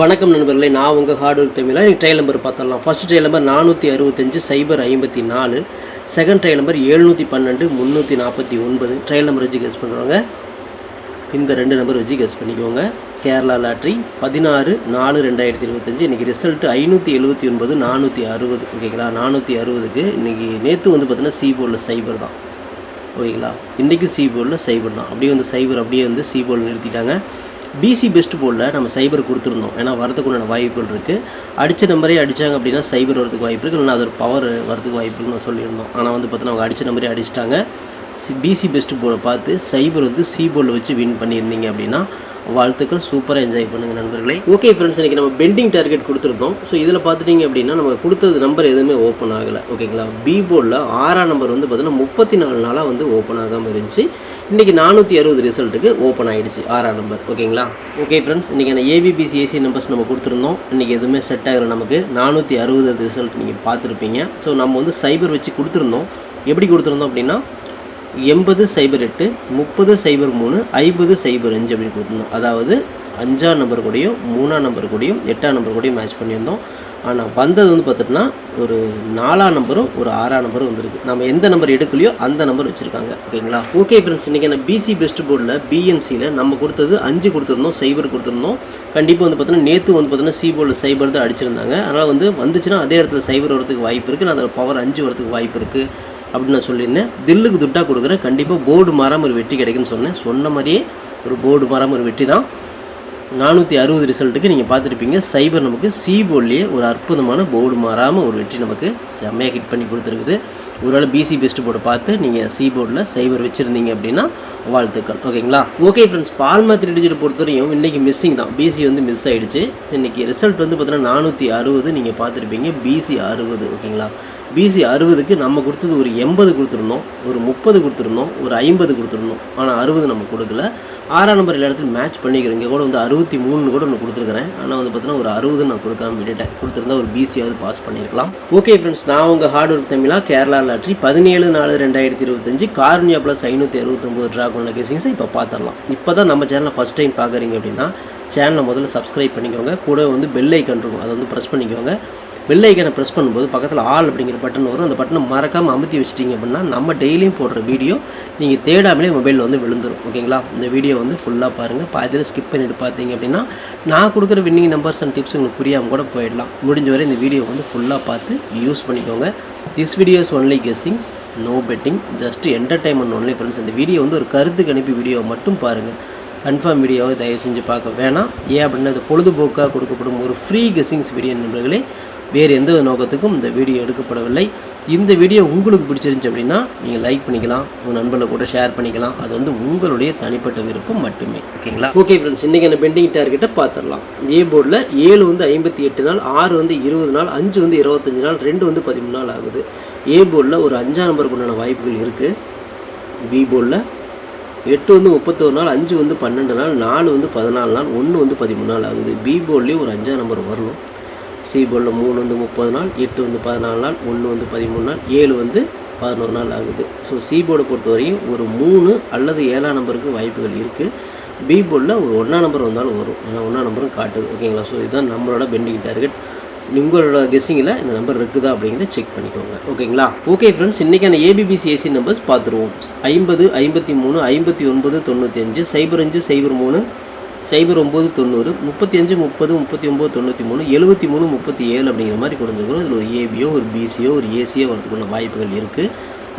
வணக்கம் நண்பர்களே நான் உங்கள் ஹார்ட்வேர் தமிழா எனக்கு ட்ரையல் நம்பர் பார்த்துடலாம். ஃபர்ஸ்ட் ட்ரையல் நம்பர் நானூற்றி அறுபத்தஞ்சு சைபர் ஐம்பத்தி நாலு. செகண்ட் ட்ரையல் நம்பர் எழுநூற்றி பன்னெண்டு முந்நூற்றி நாற்பத்தி ஒன்பது. ட்ரையல் நம்பர் வச்சு கெஸ் பண்ணுறவங்க இந்த ரெண்டு நம்பர் வச்சு கெஸ் பண்ணிக்கோங்க. கேரளா லாட்ரி பதினாறு நாலு ரெண்டாயிரத்தி இருபத்தஞ்சி. இன்றைக்கி ரிசல்ட்டு ஐநூற்றி எழுபத்தி ஒன்பது நானூற்றி அறுபது. ஓகேங்களா நானூற்றி அறுபதுக்கு இன்றைக்கி நேற்று வந்து பார்த்தீங்கன்னா சி போர்டில் சைபர் தான். ஓகேங்களா இன்றைக்கி சி போர்டில் சைபர் தான். அப்படியே வந்து சைபர் அப்படியே வந்து சி போர்டில் நிறுத்திட்டாங்க. பிசி பெஸ்ட் போர்டில் நம்ம சைபர் கொடுத்துருந்தோம். ஏன்னா வரதுக்கு உண்டான வாய்ப்புகள் இருக்குது அடித்த நம்பரே அடித்தாங்க அப்படின்னா சைபர் வரதுக்கு வாய்ப்பு இருக்குது இல்லைன்னா அது ஒரு பவர் வரதுக்கு வாய்ப்பு இருக்குன்னு சொல்லியிருந்தோம். ஆனால் வந்து பார்த்தீங்கன்னா அவங்க அடித்த நம்பரே அடிச்சிட்டாங்க. பிசி பெஸ்ட் போர்டை பார்த்து சைபர் வந்து சி போர்டில் வச்சு வின் பண்ணியிருந்தீங்க அப்படின்னா வாழ்த்துக்கள் சூப்பராக என்ஜாய் பண்ணுங்கள் நண்பர்களே. ஓகே ஃப்ரெண்ட்ஸ் இன்றைக்கி நம்ம பெண்டிங் டார்கெட் கொடுத்துருந்தோம். ஸோ இதில் பார்த்துட்டிங்க அப்படின்னா நம்ம கொடுத்தது நம்பர் எதுவுமே ஓப்பன் ஆகலை. ஓகேங்களா பி போர்டில் ஆறாம் நம்பர் வந்து பார்த்தீங்கன்னா முப்பத்தி நாலு நாளாக வந்து ஓப்பன் ஆகாமல் இருந்துச்சு. இன்றைக்கி நானூற்றி அறுபது ரிசல்ட்டுக்கு ஓப்பன் ஆகிடுச்சு ஆறாம் நம்பர் ஓகேங்களா ஓகே ஃப்ரெண்ட்ஸ் இன்றைக்கி அந்த ஏபிபிசி ஏசி நம்பர்ஸ் நம்ம கொடுத்துருந்தோம். இன்றைக்கி எதுவுமே செட் ஆகலை நமக்கு. நானூற்றி அறுபது ரிசல்ட் நீங்கள் பார்த்துருப்பீங்க. ஸோ நம்ம வந்து சைபர் வச்சு கொடுத்துருந்தோம். எப்படி கொடுத்துருந்தோம் அப்படின்னா எண்பது சைபர் எட்டு முப்பது சைபர் மூணு ஐம்பது சைபர் அஞ்சு அப்படின்னு கொடுத்துருந்தோம். அதாவது அஞ்சாம் நம்பர் கூடயும் மூணாம் நம்பர் கூடயும் எட்டாம் நம்பர் கூடயும் மேட்ச் பண்ணியிருந்தோம். ஆனால் வந்தது வந்து பார்த்துட்டுனா ஒரு நாலாம் நம்பரும் ஒரு ஆறாம் நம்பரும் வந்திருக்கு. நம்ம எந்த நம்பர் எடுக்கலையோ அந்த நம்பர் வச்சுருக்காங்க. ஓகேங்களா? ஓகே ஃப்ரெண்ட்ஸ் இன்றைக்கி நான் பிசி பெஸ்ட் போர்டில் பிஎன்சியில் நம்ம கொடுத்தது அஞ்சு கொடுத்துருந்தோம் சைபர் கொடுத்துருந்தோம். கண்டிப்பாக வந்து பார்த்தீங்கன்னா நேற்று வந்து பார்த்தோன்னா சி போர்டில் சைபர் தான் அடிச்சிருந்தாங்க. அதனால் வந்து வந்துச்சுன்னா அதே இடத்துல சைபர் வரதுக்கு வாய்ப்பு இருக்குது நான் அதில் பவர் அஞ்சு வரதுக்கு வாய்ப்பு இருக்குது அப்படின்னு நான் சொல்லியிருந்தேன். தில்லுக்கு துட்டாக கொடுக்குறேன். கண்டிப்பாக போர்டு மாறாமல் ஒரு வெற்றி கிடைக்குன்னு சொன்னேன். சொன்ன மாதிரியே ஒரு போர்டு மாறாமல் ஒரு வெற்றி தான். நானூற்றி அறுபது ரிசல்ட்டுக்கு நீங்கள் பார்த்துருப்பீங்க. சைபர் நமக்கு சி போர்ட்லேயே ஒரு அற்புதமான போர்டு மாறாமல் ஒரு வெற்றி நமக்கு செம்மையாக ஹிட் பண்ணி கொடுத்துருக்குது. ஒருவேளை பிசி பெஸ்ட் போர்டு பார்த்து நீங்கள் சி போர்டில் சைபர் வச்சுருந்தீங்க அப்படின்னா வாழ்த்துக்கள். ஓகேங்களா? ஓகே ஃப்ரெண்ட்ஸ் பால் மாத்திரை டிஜிட்டல் பொறுத்தவரையும் இன்றைக்கி மிஸ்ஸிங் தான். பிசி வந்து மிஸ் ஆகிடுச்சு இன்றைக்கி ரிசல்ட் வந்து பார்த்தீங்கன்னா நானூற்றி அறுபது நீங்கள் பார்த்துருப்பீங்க. பிசி அறுபது ஓகேங்களா? பிசி அறுபதுக்கு நம்ம கொடுத்தது ஒரு எண்பது கொடுத்துருந்தோம் ஒரு முப்பது கொடுத்துருந்தோம் ஒரு ஐம்பது கொடுத்துருந்தோம். ஆனால் அறுபது நம்ம கொடுக்கல. ஆறாம் நம்பர் எல்லா இடத்துலையும் மேட்ச் பண்ணிக்கிறோம். இங்கே கூட வந்து அறுபத்தி மூணு கூட ஒன்று கொடுத்துருக்குறேன். ஆனால் வந்து பார்த்தீங்கன்னா ஒரு அறுபது நான் கொடுக்காம விட்டுட்டேன். கொடுத்துருந்தா ஒரு பிசியாவது பாஸ் பண்ணியிருக்கலாம். ஓகே ஃப்ரெண்ட்ஸ் நான் உங்கள் ஹார்ட் ஒர்க் தமிழா கேரளா லாட்ரி பதினேழு நாலு ரெண்டாயிரத்தி இருபத்தஞ்சு கார்னியா ப்ளஸ் ஐநூற்றி அறுபத்தொம்போது ட்ராகோனில் கேசிங்ஸை இப்போ பார்த்துடலாம் இப்போ தான் நம்ம சேனலை ஃபஸ்ட் டைம் பார்க்குறீங்க அப்படின்னா சேனலை முதல்ல சப்ஸ்கிரைப் பண்ணிக்கோங்க. கூட வந்து பெல் ஐக்கன் இருக்கும். அதை வந்து ப்ரெஸ் பண்ணிக்கோங்க. பெல் ஐக்கனை ப்ரெஸ் பண்ணும்போது பக்கத்தில் ஆல் அப்படிங்கிற பட்டன் வரும். அந்த பட்டனை மறக்காமல் அமுத்தி வச்சிட்டிங்க அப்படின்னா நம்ம டெய்லியும் போடுற வீடியோ நீங்கள் தேடாமலே மொபைலில் வந்து விழுந்துரும். ஓகேங்களா இந்த வீடியோ வந்து ஃபுல்லாக பாருங்கள் பாதியில் ஸ்கிப் பண்ணிட்டு பார்த்தீங்க அப்படின்னா நான் கொடுக்குற வின்னிங் நம்பர்ஸ் அண்ட் டிப்ஸ் உங்களுக்கு புரியாமல் கூட போயிடலாம். முடிஞ்ச வரை இந்த வீடியோ வந்து ஃபுல்லாக பார்த்து யூஸ் பண்ணிக்கோங்க. This videos only guessings no betting just entertainment only friends இந்த வீடியோ வந்து ஒரு கருத்துக்கு அனுப்பி வீடியோ மட்டும் பாருங்கள் கன்ஃபார்ம் வீடியோவை தயவு செஞ்சு பார்க்க வேணாம். ஏன் அப்படின்னா இது பொழுதுபோக்காக கொடுக்கப்படும் ஒரு ஃப்ரீ கெஸ்ஸிங்ஸ் வீடியோ நண்பர்களே. வேறு எந்த நோக்கத்துக்கும் இந்த வீடியோ எடுக்கப்படவில்லை. இந்த வீடியோ உங்களுக்கு பிடிச்சிருந்துச்சு அப்படின்னா நீங்கள் லைக் பண்ணிக்கலாம். உங்கள் நண்பர்களை கூட ஷேர் பண்ணிக்கலாம். அது வந்து உங்களுடைய தனிப்பட்ட விருப்பம் மட்டுமே. ஓகேங்களா ஓகே ஃப்ரெண்ட்ஸ் இன்றைக்கி பெண்டிங் டார்கெட்டை பார்த்துடலாம். ஏ போர்டில் ஏழு வந்து ஐம்பத்தி எட்டு நாள் ஆறு வந்து இருபது நாள் அஞ்சு வந்து இருபத்தஞ்சு நாள் ரெண்டு வந்து பதிமூணு நாள் ஆகுது. ஏ போர்டில் ஒரு அஞ்சாம் நம்பருக்கு உண்டான வாய்ப்புகள் இருக்குது பி போர்டில் எட்டு வந்து முப்பத்தோரு நாள் அஞ்சு வந்து பன்னெண்டு நாள் நாலு வந்து பதினாலு நாள் ஒன்று வந்து பதிமூணு நாள் ஆகுது. பி போர்ட்லேயும் ஒரு அஞ்சாம் நம்பர் வரணும். சி போர்டில் மூணு வந்து முப்பது நாள் எட்டு வந்து பதினாலு நாள் ஒன்று வந்து பதிமூணு நாள் ஏழு வந்து பதினோரு நாள் ஆகுது. ஸோ சி போர்டை பொறுத்தவரையும் ஒரு மூணு அல்லது ஏழாம் நம்பருக்கு வாய்ப்புகள் இருக்குது பி போர்டில் ஒரு ஒன்றாம் நம்பர் வந்தாலும் வரும். ஏன்னா ஒன்றாம் நம்பரும் காட்டுது. ஓகேங்களா ஸோ இதுதான் நம்மளோட பெண்டிங் டார்கெட். உங்களோட கெஸ்ஸிங்கில் இந்த நம்பர் இருக்குதா அப்படிங்கிறத செக் பண்ணிக்கோங்க. ஓகேங்களா ஓகே ஃப்ரெண்ட்ஸ் இன்றைக்கான ஏபிபிசி ஏசி நம்பர்ஸ் பார்த்துருவோம். ஐம்பது ஐம்பத்தி மூணு ஐம்பத்தி ஒன்பது தொண்ணூற்றி அஞ்சு சைபர் அஞ்சு சைபர் மூணு சைபர் ஒம்பது தொண்ணூறு முப்பத்தி அஞ்சு முப்பது முப்பத்தி ஒம்பது தொண்ணூற்றி மூணு எழுபத்தி மூணு முப்பத்தி ஏழு அப்படிங்கிற மாதிரி கொடுத்துருக்கோம் இதில் ஒரு ஏபியோ ஒரு பிசியோ ஒரு ஏசியோ வரதுக்குள்ள வாய்ப்புகள் இருக்குது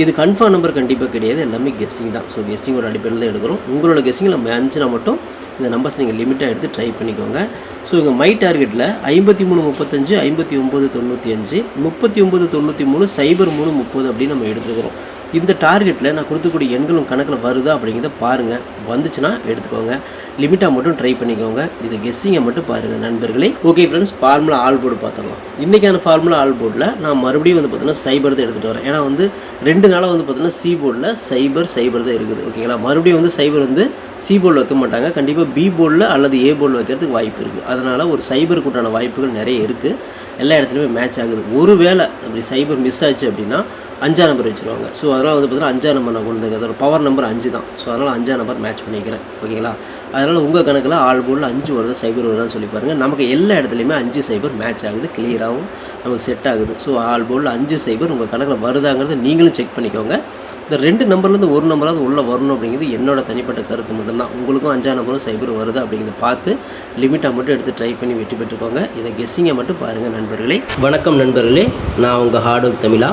இது கன்ஃபார்ம் நம்பர் கண்டிப்பாக கிடையாது. எல்லாமே கெஸ்டிங் தான். ஸோ கெஸ்டிங்கோட அடிப்படையில் தான் எடுக்கிறோம். உங்களோட கெஸ்டிங்கில் நம்ம அஞ்சுனா மட்டும் இந்த நம்பர்ஸ் நீங்கள் லிமிட்டாக எடுத்து ட்ரை பண்ணிக்கோங்க. ஸோ இங்கே மை டார்கெட்டில் ஐம்பத்தி மூணு முப்பத்தஞ்சு ஐம்பத்தி ஒம்பது தொண்ணூற்றி அஞ்சு முப்பத்தி ஒம்பது தொண்ணூற்றி மூணு சைபர் மூணு முப்பது அப்படின்னு நம்ம எடுத்துக்கிறோம் இந்த டார்கெட்டில் நான் கொடுத்தக்கூடிய எண்களும் கணக்கில் வருதா அப்படிங்கிறத பாருங்கள் வந்துச்சுன்னா எடுத்துக்கோங்க. லிமிட்டாக மட்டும் ட்ரை பண்ணிக்கோங்க. இது கெஸ்ஸிங்கை மட்டும் பாருங்கள் நண்பர்களே. Okay friends formula all board பார்த்துடலாம். இன்றைக்கான ஃபார்முலா ஆல் போர்டில் நான் மறுபடியும் வந்து பார்த்தீங்கன்னா சைபர் தான் எடுத்துகிட்டு வரேன். ஏன்னா வந்து ரெண்டு ரெண்டு நாளாக வந்து பார்த்தீங்கன்னா சி போர்டில் சைபர் சைபர் தான் இருக்குது. ஓகேங்களா மறுபடியும் வந்து சைபர் வந்து சி போர்டில் வைக்க மாட்டாங்க. கண்டிப்பாக பி போர்டில் அல்லது ஏ போர்டில் வைக்கிறதுக்கு வாய்ப்பு இருக்குது அதனால் ஒரு சைபருக்கு உண்டான வாய்ப்புகள் நிறைய இருக்குது எல்லா இடத்துலையுமே மேட்ச் ஆகுது. ஒரு வேளை அப்படி சைபர் மிஸ் ஆச்சு அப்படின்னா அஞ்சாம் நம்பர் வச்சுருவாங்க. ஸோ அதனால் வந்து பார்த்தீங்கன்னா அஞ்சாம் நம்பர் நான் கொண்டு அதோட பவர் நம்பர் அஞ்சு தான். ஸோ அதனால் அஞ்சாம் நம்பர் மேட்ச் பண்ணிக்கிறேன். ஓகேங்களா அதனால் உங்கள் கணக்கில் ஆல் போர்டில் அஞ்சு வருது சைபர் வருதான்னு சொல்லி பாருங்கள் நமக்கு எல்லா இடத்துலையுமே அஞ்சு சைபர் மேட்ச் ஆகுது கிளியராகவும் நமக்கு செட் ஆகுது. ஸோ ஆல் போர்டில் அஞ்சு சைபர் உங்கள் கணக்கில் வருதாங்கிறத நீங்களும் செக் பண்ணிக்கோங்க. இந்த ரெண்டு நம்பர்லேருந்து ஒரு நம்பராவது உள்ளே வரணும் அப்படிங்கிறது என்னோட தனிப்பட்ட கருத்து மட்டும்தான். உங்களுக்கும் அஞ்சாம் நம்பரும் சைபர் வருது அப்படிங்கிறத பார்த்து லிமிட்டாக மட்டும் எடுத்து ட்ரை பண்ணி வெற்றி பெற்றுக்கோங்க. இதை கெஸ்ஸிங்கை மட்டும் பாருங்கள் நண்பர்களே. வணக்கம் நண்பர்களே. நான் உங்கள் ஹார்ட் ஒர்க் தமிழா.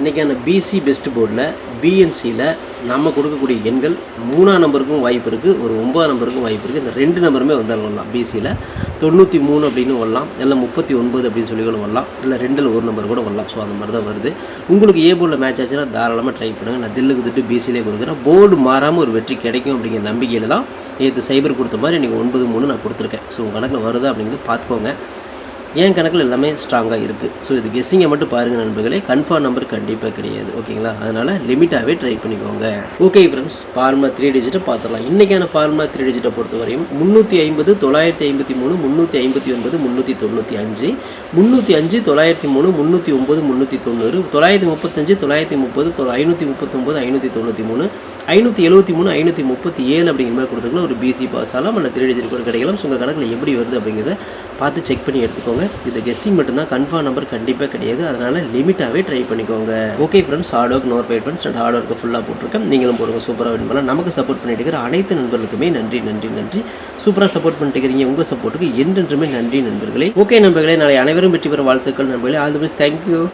இன்றைக்கான பிசி பெஸ்ட் போர்டில் பிஎன்சியில் நம்ம கொடுக்கக்கூடிய எண்கள் மூணாம் நம்பருக்கும் வாய்ப்பு இருக்குது ஒரு ஒம்பதாம் நம்பருக்கும் வாய்ப்பு இருக்குது இந்த ரெண்டு நம்பருமே வந்தாலும் வரலாம். பிசியில் தொண்ணூற்றி மூணு அப்படின்னு வரலாம். இல்லை முப்பத்தி ஒன்பது அப்படின்னு சொல்லி கூட வரலாம். இல்லை ரெண்டில் ஒரு நம்பர் கூட வரலாம். ஸோ அந்த மாதிரி தான் வருது. உங்களுக்கு ஏ போர்டில் மேட்ச் ஆச்சுன்னா தாராளமாக ட்ரை பண்ணுங்கள் நான் தில்லுக்கு திட்டு பிசிலே கொடுக்குறேன். போர்டு மாறாமல் ஒரு வெற்றி கிடைக்கும் அப்படிங்கிற நம்பிக்கையில் தான் நேற்று சைபர் கொடுத்த மாதிரி நீங்கள் ஒன்பது மூணு நான் கொடுத்துருக்கேன். ஸோ உங்கள் கணக்கில் வருதா அப்படிங்கிறது பார்த்துக்கோங்க. என் கணக்கில் எல்லாமே ஸ்ட்ராங்காக இருக்குது ஸோ இது கெஸ்ஸிங்கை மட்டும் பாருங்கள் நண்பர்களே. கன்ஃபார்ம் நம்பர் கண்டிப்பாக கிடையாது. ஓகேங்களா அதனால் லிமிட்டாகவே ட்ரை பண்ணிக்கோங்க. ஓகே ஃப்ரெண்ட்ஸ் ஃபார்முலா த்ரீ டிஜிட்டை பார்த்துடலாம் இன்றைக்கான ஃபார்முலா த்ரீ டிஜிட்டை பொறுத்தவரையும் முந்நூற்றி ஐம்பது தொள்ளாயிரத்தி ஐம்பத்தி மூணு முந்நூற்றி ஐம்பத்தி ஒன்பது முந்நூற்றி தொண்ணூற்றி அஞ்சு முந்நூற்றி அஞ்சு தொள்ளாயிரத்தி மூணு முந்நூற்றி ஒம்பது முந்நூற்றி தொண்ணூறு தொள்ளாயிரத்தி முப்பத்தஞ்சு தொள்ளாயிரத்தி முப்பது தொ ஐநூற்றி முப்பத்தொம்பது ஐநூற்றி தொண்ணூற்றி மூணு ஐநூற்றி எழுபத்தி மூணு ஐநூற்றி முப்பத்தி ஏழு அப்படிங்கிற மாதிரி கொடுத்துக்கலாம் ஒரு பிசி பாஸ் ஆகலாம். அல்ல த்ரீ டிஜிட் கூட கிடைக்கலாம். ஸோ உங்கள் கணக்கில் எப்படி வருது அப்படிங்கிறத பார்த்து செக் பண்ணி எடுத்துக்கோங்க. இது கெஸ்டிங் மட்டும்தான் கன்ஃபார்ம் நம்பர் கண்டிப்பாக கிடையாது. அதனால் லிமிட்டாகவே ட்ரை பண்ணிக்கோங்க. Okay friends hard work nor paid friends and hard work ஃபுல்லாக போட்டிருக்கேன். நீங்களும் போடுங்க சூப்பராக வின் பண்ணலாம். நமக்கு சப்போர்ட் பண்ணிட்டு இருக்கிற அனைத்து நண்பர்களுக்குமே நன்றி நன்றி நன்றி. சூப்பராக சப்போர்ட் பண்ணிட்டு இருக்கிறீங்க உங்கள் சப்போர்ட்டுக்கு என்றென்றுமே நன்றி நண்பர்களே. ஓகே நண்பர்களே நாளை அனைவரும் வெற்றி பெற வாழ்த்துக்கள் நண்பர்களே. All the best thank you